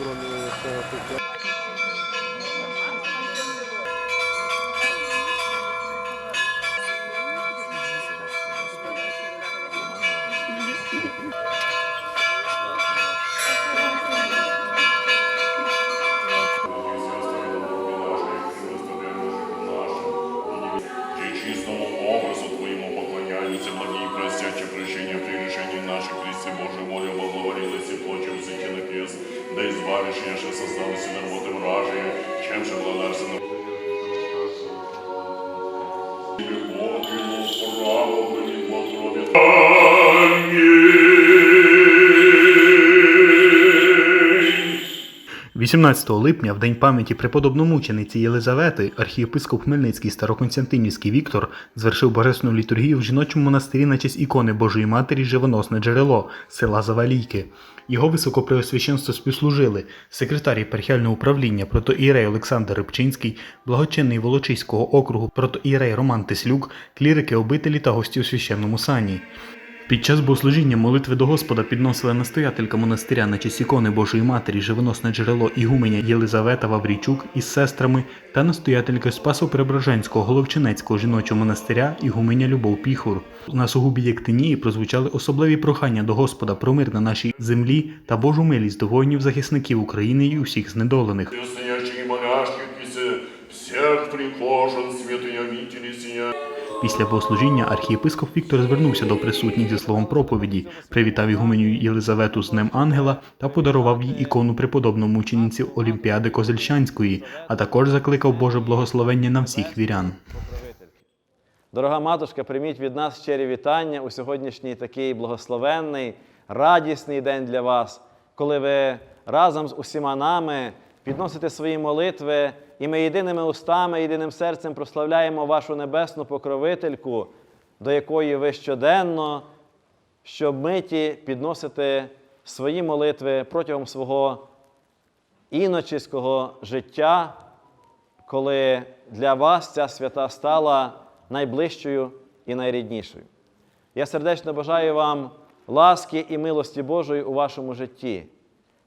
кроме воли, благоволилось и плотью взыти на крест, да избавишь, яше создалось и работы вражие, чем же благодарственно. 18 липня, в день пам'яті преподобномучениці Єлизавети, архієпископ Хмельницький Староконстантинівський Віктор звершив божественну літургію в жіночому монастирі на честь ікони Божої Матері Живоносне джерело села Завалійки. Його високопреосвященство співслужили секретар єпархіального управління протоієрей Олександр Рибчинський, благочинний Волочиського округу протоієрей Роман Теслюк, клірики обителі та гості у священному сані. Під час богослужіння молитви до Господа підносила настоятелька монастиря на честь ікони Божої Матері живоносне джерело Ігуменя Єлизавета Ваврійчук із сестрами та настоятелька Спасо-Преображенського Головчинецького жіночого монастиря Ігуменя Любов Піхур. На сугубі Єктинії прозвучали особливі прохання до Господа про мир на нашій землі та Божу милість до воїнів-захисників України і усіх знедолених. Всех прихожан святые обители сия. Після богослужіння архієпископ Віктор звернувся до присутніх зі словом проповіді, привітав ігуменю Єлизавету з Днем Ангела та подарував їй ікону преподобному мучениці Олімпіади Козельщанської, а також закликав Боже благословення на всіх вірян. Дорога матушка, прийміть від нас щирі вітання у сьогоднішній такий благословенний, радісний день для вас, коли ви разом з усіма нами підносите свої молитви, і ми єдиними устами, єдиним серцем прославляємо вашу небесну покровительку, до якої ви щоденно, щомиті підносите свої молитви протягом свого іночиського життя, коли для вас ця свята стала найближчою і найріднішою. Я сердечно бажаю вам ласки і милості Божої у вашому житті,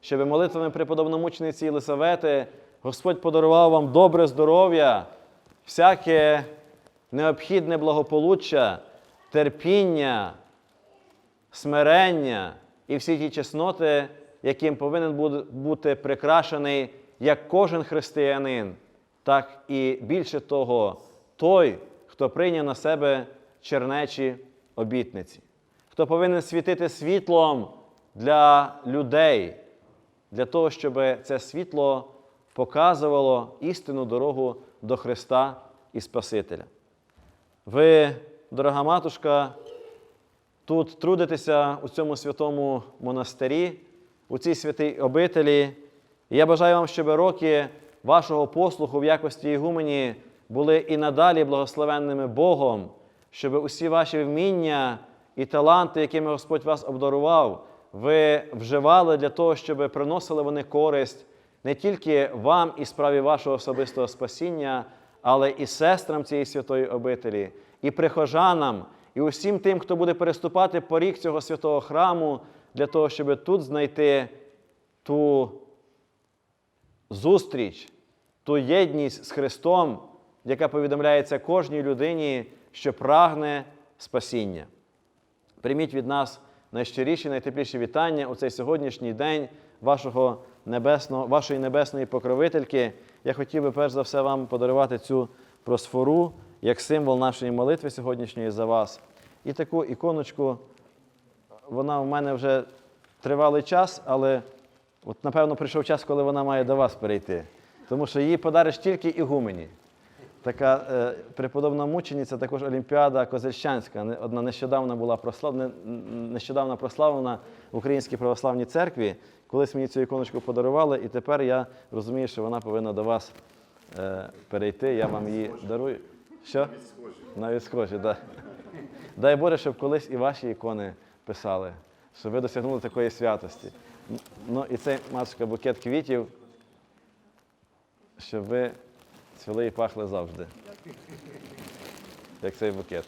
щоб молитвами преподобномучениці Єлисавети Господь подарував вам добре здоров'я, всяке необхідне благополуччя, терпіння, смирення і всі ті чесноти, яким повинен бути прикрашений як кожен християнин, так і більше того, той, хто прийняв на себе чернечі обітниці, хто повинен світити світлом для людей, для того, щоб це світло показувало істинну дорогу до Христа і Спасителя. Ви, дорога матушка, тут трудитеся у цьому святому монастирі, у цій святій обителі. І я бажаю вам, щоб роки вашого послуху в якості Ігумені були і надалі благословенними Богом, щоб усі ваші вміння і таланти, якими Господь вас обдарував, ви вживали для того, щоб приносили вони користь не тільки вам і справі вашого особистого спасіння, але і сестрам цієї святої обителі, і прихожанам, і усім тим, хто буде переступати поріг цього святого храму, для того, щоб тут знайти ту зустріч, ту єдність з Христом, яка повідомляється кожній людині, що прагне спасіння. Прийміть від нас найщиріші, найтепліші вітання у цей сьогоднішній день вашого небесного, вашої небесної покровительки. Я хотів би перш за все вам подарувати цю просфору як символ нашої молитви сьогоднішньої за вас. І таку іконочку, вона в мене вже тривалий час, але от, напевно прийшов час, коли вона має до вас перейти. Тому що її подариш тільки ігумені. Така е, преподобна мучениця, також Олімпіада Козельщанська. Одна нещодавно була прослав... не- нещодавно прославлена в Українській православній церкві. Колись мені цю іконочку подарували, і тепер я розумію, що вона повинна до вас е, перейти. Я вам її дарую. Що? Навіть схожі, так. Да. Дай Боже, щоб колись і ваші ікони писали, щоб ви досягнули такої святості. Ну і цей матушка букет квітів, щоб ви цвіли і пахли завжди. Як цей букет.